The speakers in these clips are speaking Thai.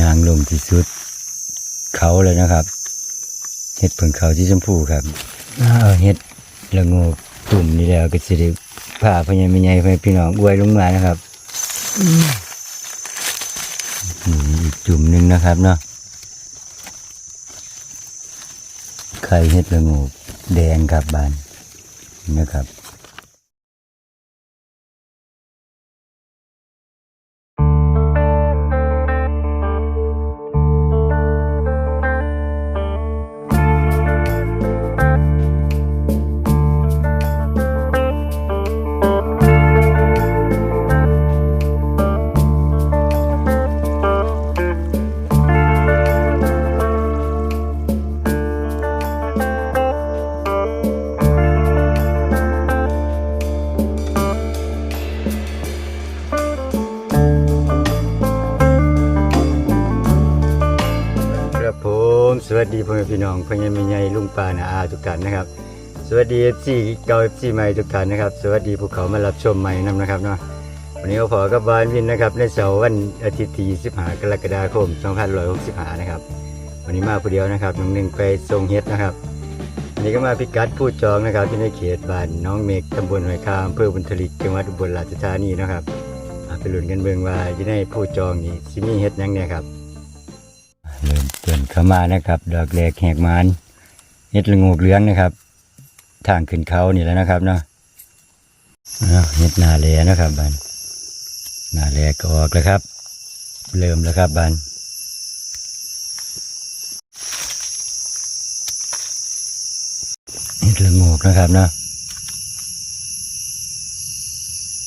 ยางลงที่สุด เขาเลยนะครับ เห็ดเพิ่งเขาที่ชมพูครับเห็ดละงกตุ่มนี่แล้วก็สิได้ผ่าพญาไม่ใหญ่ไปพี่น้องอวยลงมานะครับอีกจุ่มหนึ่งนะครับเนาะไข่เห็ดละงกแดงครับบานนะครับ พี่องพ่อใหญ่แม่ใหญ่ลุงปานาอาทุกท่านนะครับ สวัสดีเอฟซีเกาเอฟซีใหม่ทุกท่านนะครับ สวัสดีภูเขามารับชมใหม่นํนะครับเนาะวันนี้ก็พอกับบานวินนะครับในเสาร์วันอาทิตย์ที่25กรกฎาคม2565นะครับวันนี้มาผู้เดียวนะครับหน้องหนึ่งไปทรงเฮ็ดนะครับวันนี้ก็มาพิกัดผู้จองนะครับที่ในเขตบ้านน้องเมฆตำบลหอยคามอำเภอบุญทลิกจังหวัดอุบลราชธานีนะครับไปหลุนกันเบิ่งว่าจะได้ผู้จองนี่สิมีเฮ็ดยังเนี่ยครับ เข้ามานะครับ ดอกแรกแหกมานเห็ดละงูเหลืองนะครับ ทางขึ้นเขานี่แล้วนะครับเนาะเอาเห็ดนาแหลนะครับบันนาแหลก็ออกแล้วครับ เริ่มแล้วครับบันเห็ดละงูนะครับเนาะ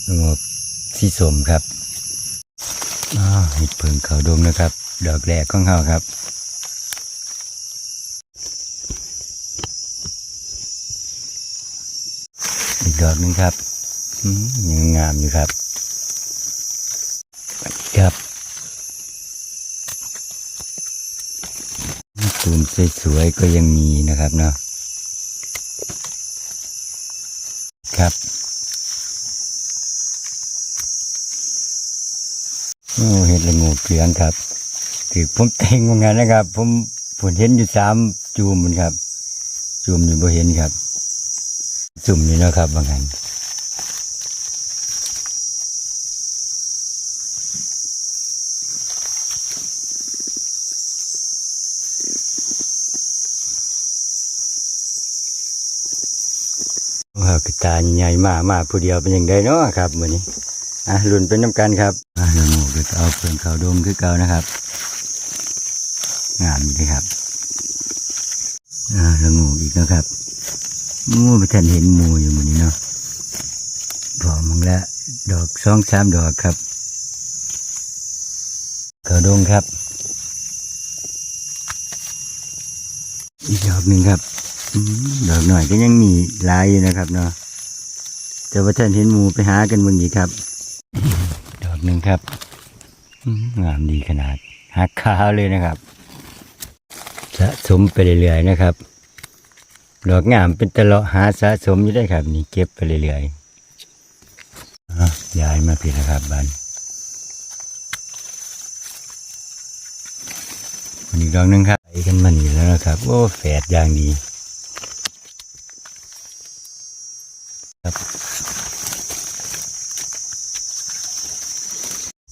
ละงูสีสมครับอ่าเห็ดเพิงเขาดงนะครับ ดอกแรกของเขาครับ ดอกหนึ่งครับยังงามอยู่ครับ ครับตูมสวยๆก็ยังมีนะครับเนาะครับโอ้เห็ดละงูเกลืองครับคือผมเต็งว่านนะครับ ผมผมเห็นอยู่สามจูมมันครับ จูมนี่บ่เห็นครับ จุ่มนี่เนาะครับบางอันว้าวกระตาใหญ่มากมากผู้เดียวเป็นอย่างไรเนาะครับมือนี้อะหลุนเป็นน้ำกันครับอะเดี๋ยวหมูเดี๋ยวเอาเปลืองขาวดมคือเก่านะครับงามดีครับอ่าแล้วงูอีกนะครับ งูไปทันเห็นมูอยู่มือนี้เนาะพอมึงล้วดอกสองสามดอกครับขาวดงครับ อีกดอกหนึ่งครับอดอกหน่อยก็ยังมีลายอยู่นะครับเนาะแต่ว่าท่านเห็นมูไปหากันมื่อกี้ครับ ดอกหนึ่งครับงามดีขนาดหักขาวเลยนะครับ สะสมไปเรื่อยๆนะครับ ดอกงามเป็นตะลาะหาสะสมอยู่ได้ครับ นี่เก็บไปเรื่อยๆย้ายมาพี่นะครับบ้านวันนี้ดอกหนึงครับไปกันมานี่แล้วนะครับ โอ้แฝดอย่างดีครับ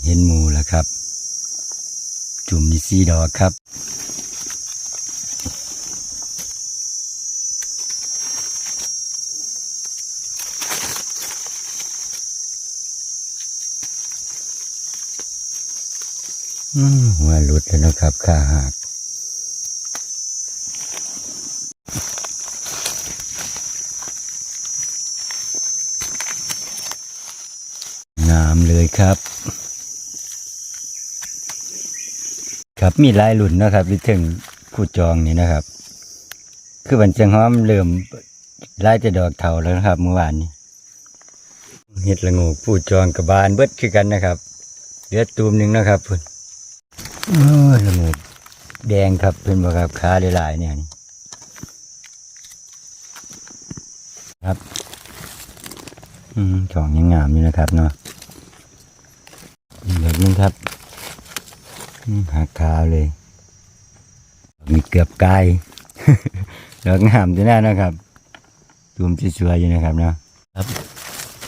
เห็นหมูแล้วครับ จุ่มนี่สีดอกครับ มหัวหลุดแล้วนะครับข้าหักงามเลยครับ ครับมีลายรุ่นนะครับที่ถึงคู่จองนี่นะครับ คือบันจังห้อมเริ่มไล่จะดอกเถาแล้วนะครับเมื่อวานนี้เห็ดละงูผู้จองกับบานเบิดคือกันนะครับเหลือตูมหนึ่งนะครับพิ่น โอ้ยละโงูแดงครับเพิ่นบอกครับขาหลายๆเนี่ยครับ อืมของยังงามอยู่นะครับเนาะอีกแบบนึงครับหักขาวเลย มีเกือบกายดอกงามอยู่น้านะครับตูมสวยๆอยู่นะครับเนาะครับ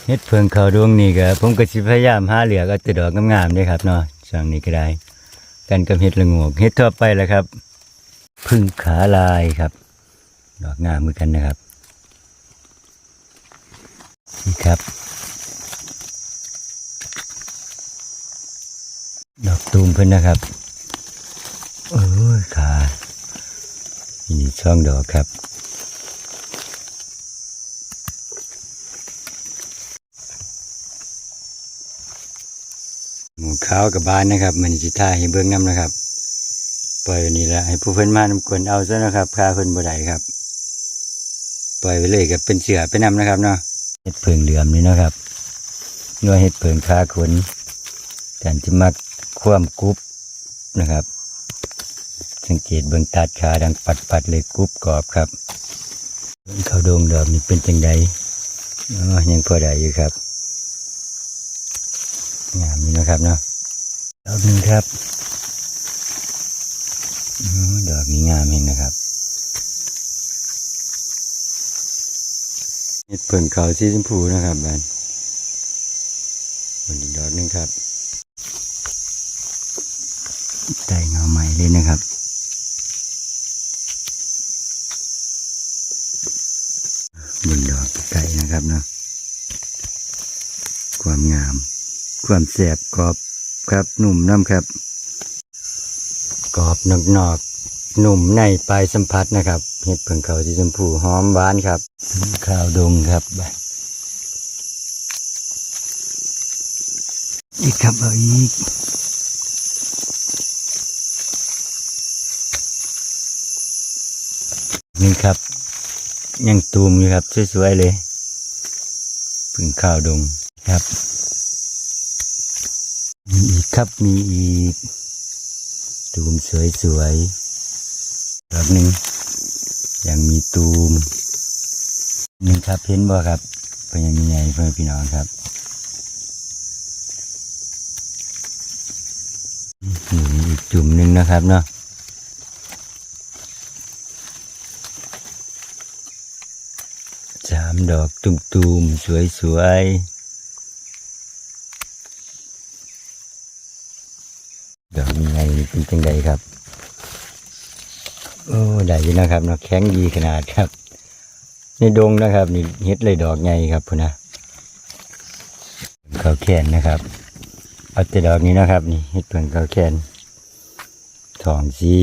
เฮ็ดเพิงเขาดวงนี้ก็ผมก็สิพยายามหาเหลือกเอาแต่ดดอกงามๆด้ครับเนาะช่วงนี้ก็ได้ กันกับเห็ดละโงกเฮ็ดทั่วไปแหล้วครับพึ่งขาลายครับ ดอกงามเหมือนกันนะครับ นี่ครับ ดอกตูมเพิ่นนะครับโอ้ยขานี่ช่องดอกครับ ขาวกับบ้านนะครับมันจิท่าให้เบื้องน้ำนะครับ ปล่อยไว้นี่ละให้ผู้เพิ่อนมานำกวนเอาซะนะครับพาเพิ่นบ่ได้ครับ ปล่อยไปเลยกับเป็นเสือไปนำนะครับเนาะเห็ดเพิงเหลือมนี่นะครับนวเห็ดเพิงคาขนแต่จะมักคว่ำกรุบนะครับ สังเกตเบื้องตัดขาดังปัดปัดเลยกรุบกรอบครับเขาโดงดอกนี่เป็นจังใดอ๋อยังพอได้อยู่ครับงามนี่นะครับเนาะ หนึ่งครับดอกนี้งามเองนะครับเห็ดเพิ่งเขาสีชมพูนะครับบ้านวันนี้ดอกหนึ่งครับใต้เงาใหม่เลยนะครับบนดอกไก่นะครับเนาะความงาม ความแสบกรอบ ครับหนุ่มน้ำครับกรอบนอกนอกหนุ่มในปลายสัมผัสนะครับเห็ดเผิงเขาสีชมพูหอมหวานครับข้าวดงครับไปอีกครับเอาอีกนี่ครับ ยังตูมอยู่ครับ สวยๆเลยพึ่งข้าวดงครับ ครับมีอีก ตูมสวยๆรอบหนึ่งยังมีตูมหนึ่งครับเพ้นบ่ครับเป็นยังมีไงเพื่อนพี่น้องครับนี่อีกจุ่มหนึ่งนะครับเนาะสามดอกตุ่มๆสวยๆ ดอกนี้ไง เป็นจังไดครับ โอ้ได้ยู่นะครับเนาะแข็งดีขนาดครับ นี่ดงนะครับ นี่เฮ็ดเลยดอกใหญ่ครับพุ่นนะเขาแขนนะครับเอาแต่ดอกนี้นะครับ นี่เฮ็ดเพิ่งเขาแขนทองสี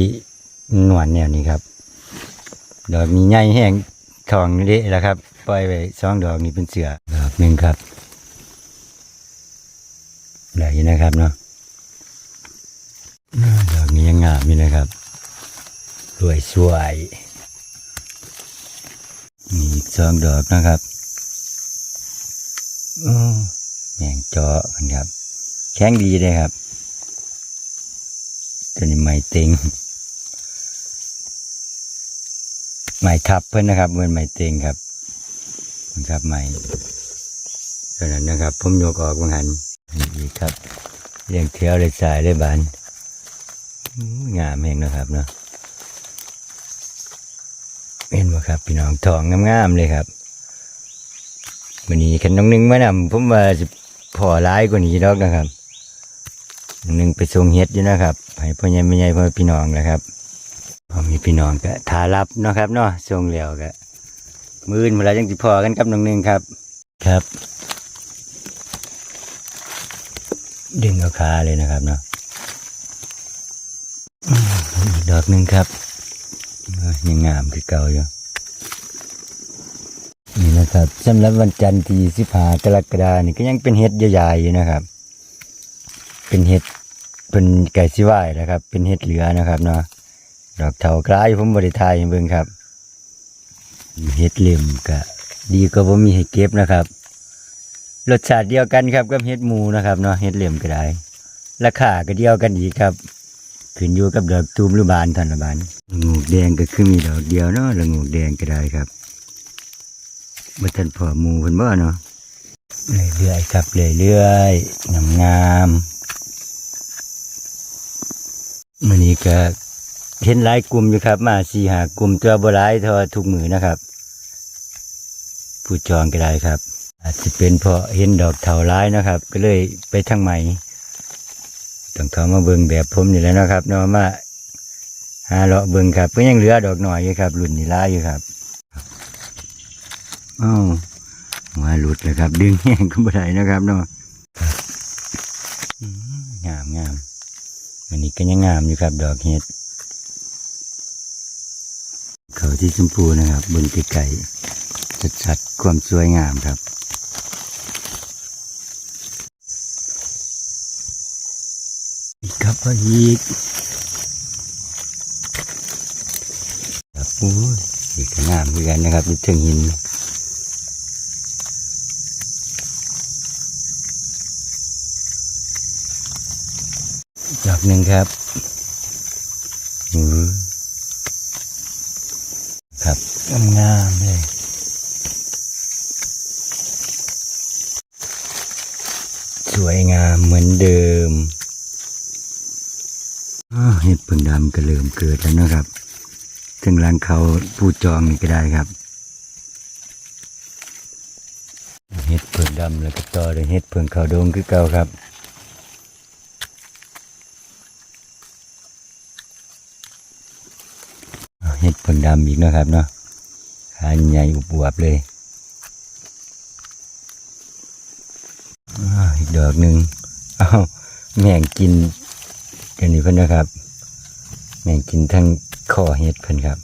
นวลแนวนี้ครับดอกนี้ใหญ่แห้งทองเละแล้วครับปล่อยไปสองดอกนี่เป็นเสือดอกหนึ่งครับได้ยู่นะครับเนาะ ดอกนี้ยังงามอยู่นะครับ สวยสวยมีอีกสองดอกนะครับโอ้แมงเจาะกันครับ แข็งดีเลยครับ ตัวนี้ไม่ต็งไม้ทับเพื่อนนะครับเหมือนไม้ต็งครับนะครับไม้ตัวนั้นนะครับ ผมโยกออกบางหันนี่อีกครับเลี้ยงเที่ยวเลยสายเลยบาน งามแห่งนะครับเนาะเห็นไหมครับพี่น้องทองงามๆเลยครับวันนี้ขันน้องหนึงมานำผมว่าจะพอร้ายกว่านี้ดอกนะครับน้องหนึงไปส่งเฮ็ดอยู่นะครับให้พ่อใหญ่แม่ใหญ่พ่อพี่น้องนะครับพอมีพี่น้องก็ทารับเนาะครับเนาะช่วงเหลียวก็มือนเวลาจังสิพอกันกับน้องหนึงครับ ครับ ดึงเอาขาเลยนะครับเนาะอืมอีก ดอกหนึ่งครับยังงามคือเก่าอยู่นี่นะครับสำหรับวันจันทร์ที่สิบห้ากรกฎานี่ก็ยังเป็นเห็ดใหญ่ๆอยู่นะครับ เป็นเห็ดเป็นไก่สิไหวนะครับ เป็นเห็ดเหลือนะครับเนาะดอกเถากลายผมบริทายให้เบิ่งครับเฮ็ดเหลี่ยมก็ดีก็บ่มีให้เก็บนะครับรสชาติเดียวกันครับกับเฮ็ดหมูนะครับเนาะเฮ็ดเหลี่ยมก็ได้ราคาก็เดียวกันอีกครับ ขึ้นอยู่กับดอกตูมหรือบานท่านละบานงูแดงก็คือมีดอกเดียวเนาะแล้วงูแดงก็ได้ครับบ่ทันพอมูเพิ่นบ่เนาะเรื่อยๆครับเรื่อยๆงามๆมื่อนี้ก็เห็นหลายกลุ่มอยู่ครับ มาสี่หากลุ่มตัวบหลายทอทุกมือนะครับ ผู้จองก็ได้ครับ อาจจะเป็นเพราะเห็นดอกเถาร้ายนะครับ ก็เลยไปทางใหม่ ต้องเขามาเบิ่งแบบผมนี่แล้วนะครับเนาะมาหาเลาะเบิ่งครับ ก็ยังเหลือดอกหน่อยอยู่ครับรุ่นนี้ร้าอยู่ครับอ้าวหัว่าหลุดเลยครับ ดึงแห้งก็บ่ได้นะครับเนาะครับอืมงามงามอันนี้ก็ยังงามอยู่ครับ ดอกเห็ดเขาที่ชมพูนะครับบนไกลๆชัดๆความสวยงามครับ อีกครับพ่ออีกครับโอ้ยอีกงามเหมือนกันนะครับดูถึงหินดอกหนึ่งครับอืครับงามเลยสวยงามเหมือนเดิมอ้าวเห็ดผึ่งดำ ก็เริ่มเกิดแล้วนะครับ ถึงรังเขาผู้จองนี่ก็ได้ครับ เห็ดเผึ่งดำแล้วก็ต่อด้วยเห็ดเผึ่งเขาวดงคือเก่าครับเห็ดเผึ่งดำอีกนะครับเนาะขาใหญ่อุบวบเลยอีกดอกหนึ่งอ้าแม่งกินกันนี่เพิ่อนนะครับ แม่งกินทั้งคอเห็ดเพิ่นครับ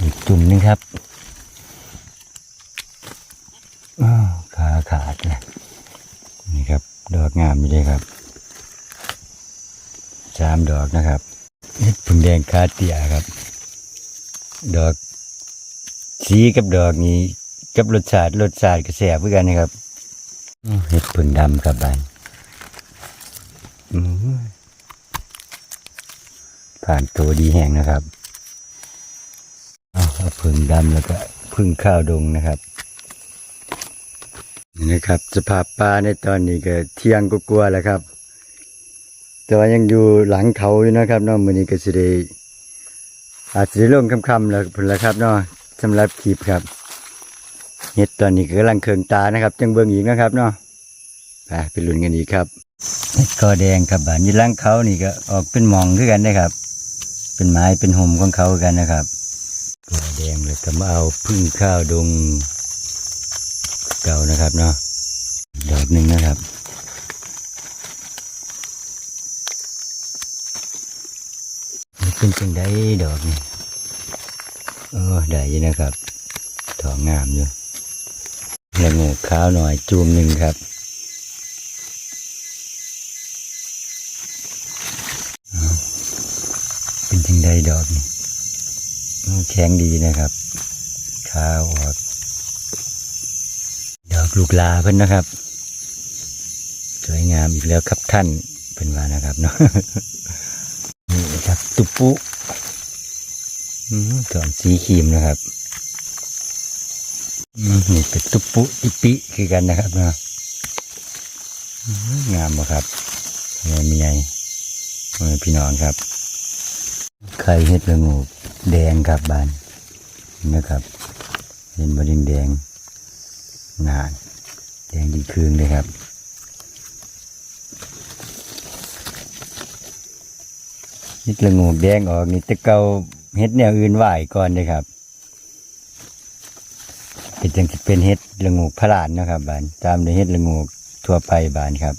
อีกจุ่มหนึงครับขาขาดเลยนี่ครับ ดอกงามอยู่เลยครับสามดอกนะครับเห็ดผึ่งแดงคาเตียครับ ดอก สีกับดอกนี้กับรสชาติรสชาติก็แสเหมือกันนะครับเห็ดผึ่งดำครับบานอื้อ ผ่านตัวดีแห้งนะครับเอาผึ่งดำแล้วก็ผึ่งข้าวดงนะครับนี่นะครับ สภาพป่าในตอนนี้ก็เที่ยงก็กลัวๆแล้วครับ แต่ว่ายังอยู่หลังเขาอยู่นะครับเนาะมือนี้ก็สิได้อาจจะได้ลงคำๆแล้วพุ่นละครับเนาะสำหรับคลิปครับเฮ็ดตอนนี้ก็กำลังเคืองตานะครับ จังเบิ่งอีกนะครับเนาะไปไปลุ้นกันอีกครับเฮ็ดกอแดงครับบ้านนี้หลังเขานี่ก็ออกเป็นมองคือกันนะครับ เป็นไม้เป็นห่มของเขาคือกันนะครับกอแดงเลยก็มาเอาพึ่งข้าวดงเก่านะครับเนาะดอกหนึ่งนะครับมันเป็นจังได้ดอกนี่เออได้ยนะครับถองงามอยู่แล้วงูขาวหน่อยจูมหนึ่งครับเอาเป็นจังได้ดอกนี่เออแข็งดีนะครับขาวออกดอกลูกลาเพิ่นนะครับ สวยงามอีกแล้วครับท่านเป็นว่านะครับเนาะนี่นะครับตุปุอืมถอนสีครีมนะครับอืมนี่เป็นตุปุติปิคือกันนะครับเนาะงามบ่ครับเมีไงเงินพี่น้องครับ ไข่เห็ดละงูแดงครับบานนะครับ เห็นบดิงแดงนานแดงดีคืนเลยครับเห็ดละงูแดงออกนี่แตะเกาเห็ดแนวอื่นไหวก่อนเลยครับเป็นจังสิเป็นเห็ดละงูพระลานนะครับบานตามในเห็ดละงูทั่วไปบานครับ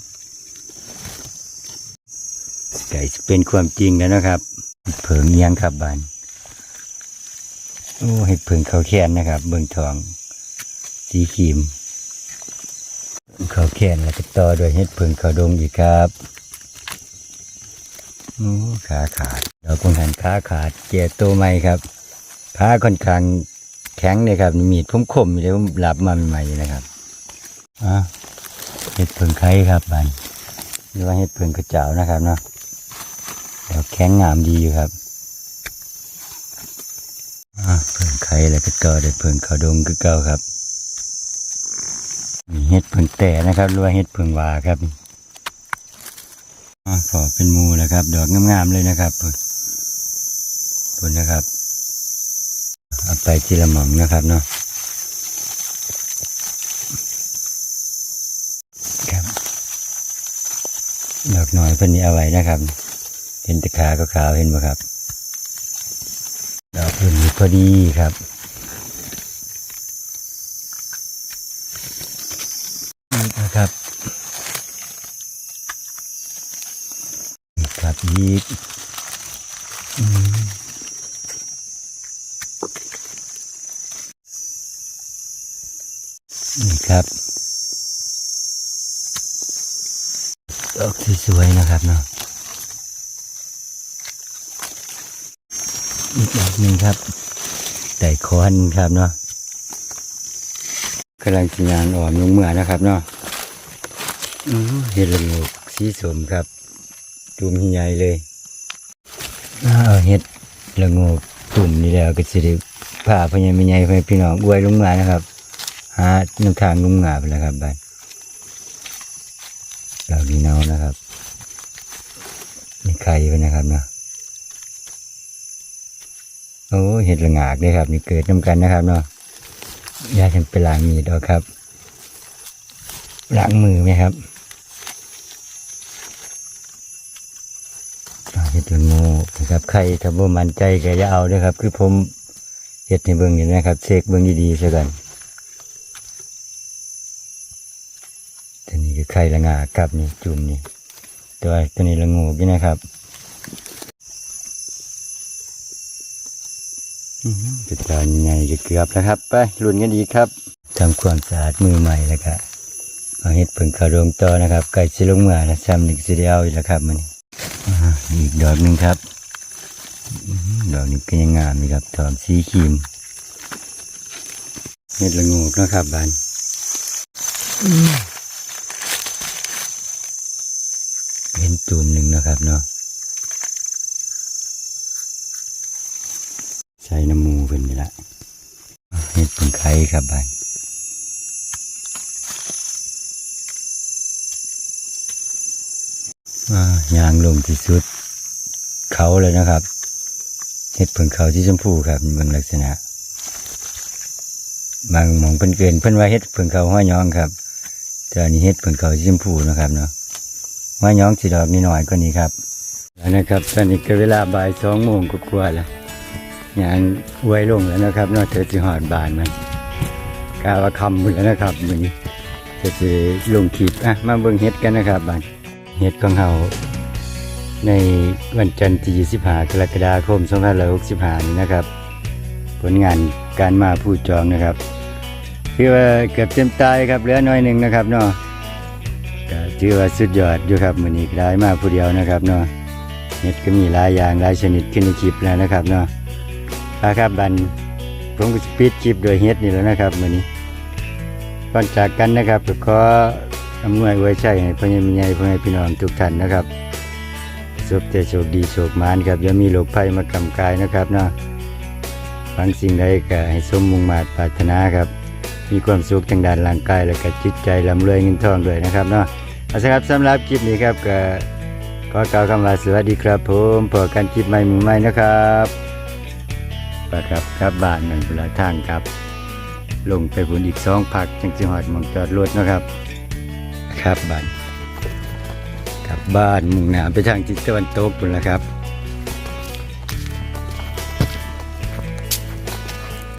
ไก่เป็นความจริงแล้วนะครับ เผิงเอียงครับบานโอ้เห็ดเผิงเขาแค้นนะครับ เบิ่งทอง สีครีมเขาแค้นแล้วก็ต่อด้วยเห็ดเผิงเขาดงอีกครับโอ้ขาขาดเราคงหันขาขาดเจตัวใหม่ครับขาค่อนข้างแข็งเลยครับนี่มีดผมคมๆอยู่เลยผมหลับมาใหม่ๆนะครับอะเห็ดเพิงไข่ครับบันหรือว่าเห็ดเพิงกระเจ้านะครับเนาะ ดอกแข็งงามดีอยู่ครับเพิงไข่แล้วก็ต่อด้วยเพิงขาดงคือเก่าครับมีเห็ดเพิงแต่นะครับหรือว่าเห็ดเพิงวาครับอ๋อขอเป็นมูนะครับ ดอกงามๆเลยนะครับพุ่นพุ่นนะครับเอาไปทีละหม่องนะครับเนาะครับดอกหน้อยเพิ่นนี้เอาไว้นะครับ เห็นแตะขาก็ขาวเห็นไหมครับดอกเพิ่นนี้พอดีครับนี่นะครับครับอีกอืมนี่ครับดอกสวยๆนะครับเนาะ อีกดอกหนึ่งครับ แต่คอนครับเนาะกำลังสัญญาณอ่อนลงเมื่อนะครับเนาะเห็ดละโงกสีสมครับจุ่มใหญ่เลยอ้าเห็ดละโงกตุ่มนี่แล้วก็สิได้ผ่าพญาไม่ใหญ่พญาพี่น้องอวยลงมานะครับ หาน้ำทางลงมาไปแล้วครับบ้านเหล่านี้เนานะครับนี่ไข่ไปนะครับเนาะ โอ้เห็ดละงากเลยครับ นี่เกิดน้ำกันนะครับเนาะยาฉันไปล้างมีดเอาครับล้างมือไหมครับเห็ดละงูนะครับ ใครถ้าบ่มันใจก็จะเอาเด้วยครับ คือผมเห็ดในเบื้องนี้นะครับเช็คเบื้องดีๆซะก่อนตัวนี้คือไข่ละงากครับนี่จุ่มนี่ตัวตัวนี้ละงูนี่นะครับ จุดการใหญ่จะเกือบแล้วครับ ไปลุ้นกันอีกครับทำความสะอาดมือใหม่แล้วก็เอาเห็ดผึ่งขาวดวงต่อนะครับไก่ชิลงมานะซ้ำหนึ่งสิเดียวอีกแล้วครับมันอ่าอีกดอกหนึ่งครับอื้อหือดอกนี้ก็ยังงามนี่ครับถอมสีครีมเห็ดละโงูกนะครับบานเห็นตูมหนึ่งนะครับเนาะ ใช้น้ำมูเป็นนี่ละเห็ดผึ่งไข่ครับบานยางลงที่สุด เขาเลยนะครับเห็ดผึ่งเขาที่ชมพูครับเบางลักษณะ บางหมองเพิ่นเกินเพิ่นว่าเห็ดผึ่งเขาห้อยย้องครับแต่อันนี้เห็ดผึ่งเขาที่ชมพูนะครับเนาะห้อยย้องสีดอกนิดหน่อยก็นี้ครับแล้วนะครับตอนนี้ก็เวลาบ่ายสองโมงกว่าๆแล้ว ยางอวยลงแล้วนะครับนอกเธอจะหอดบานมันกาวคำหมดแล้วนะครับมือนี้จะจะลงคลิปอะมาเบิ่งเฮ็ดกันนะครับบานเฮ็ดของเราในวันจันทร์ที่25กรกฎาคม2565นี้นะครับ ผลงานการมาผู้จองนะครับคือว่าเกือบเต็มตายครับเหลือน้อยหนึ่งนะครับเนาะก็ถือว่าสุดยอดอยู่ครับมือนี้ก็ได้มาผู้เดียวนะครับเนาะเฮ็ดก็มีหลายอย่างหลายชนิดขึ้นในคลิปแล้วนะครับเนาะ นะครับบันผมก็จะปิดคลิปโดยเฮ็ดนี่แล้วนะครับวันนี้ก่อนจากกันนะครับขออำนวยไว้ใช้ให้พ่อใหญ่แม่ใหญ่พ่อแม่พี่น้องทุกท่านนะครับสุขแต่โชคดีโชคมานครับอย่ามีโรคภัยมากำกายนะครับเนาะฟังสิ่งใดก็ให้สมมุ่งมาตรปรารถนาครับ มีความสุขทางด้านร่างกายและก็จิตใจร่ำรวยเงินทองด้วยนะครับเนาะเอาละครับสำหรับคลิปนี้ครับก็ขอกล่าวคำว่าสวัสดีครับผมพบกันคลิปใหม่มือใหม่นะครับ ปะครับครับบ้านนั่นเวลาทางครับ ลงไปผุนอีกสองพักจังสิหอดมองจอดรถนะครับ ครับบ้านกลับบ้านมุ่งหน้าไปทางทิศตะวันตกพุ่นละครับ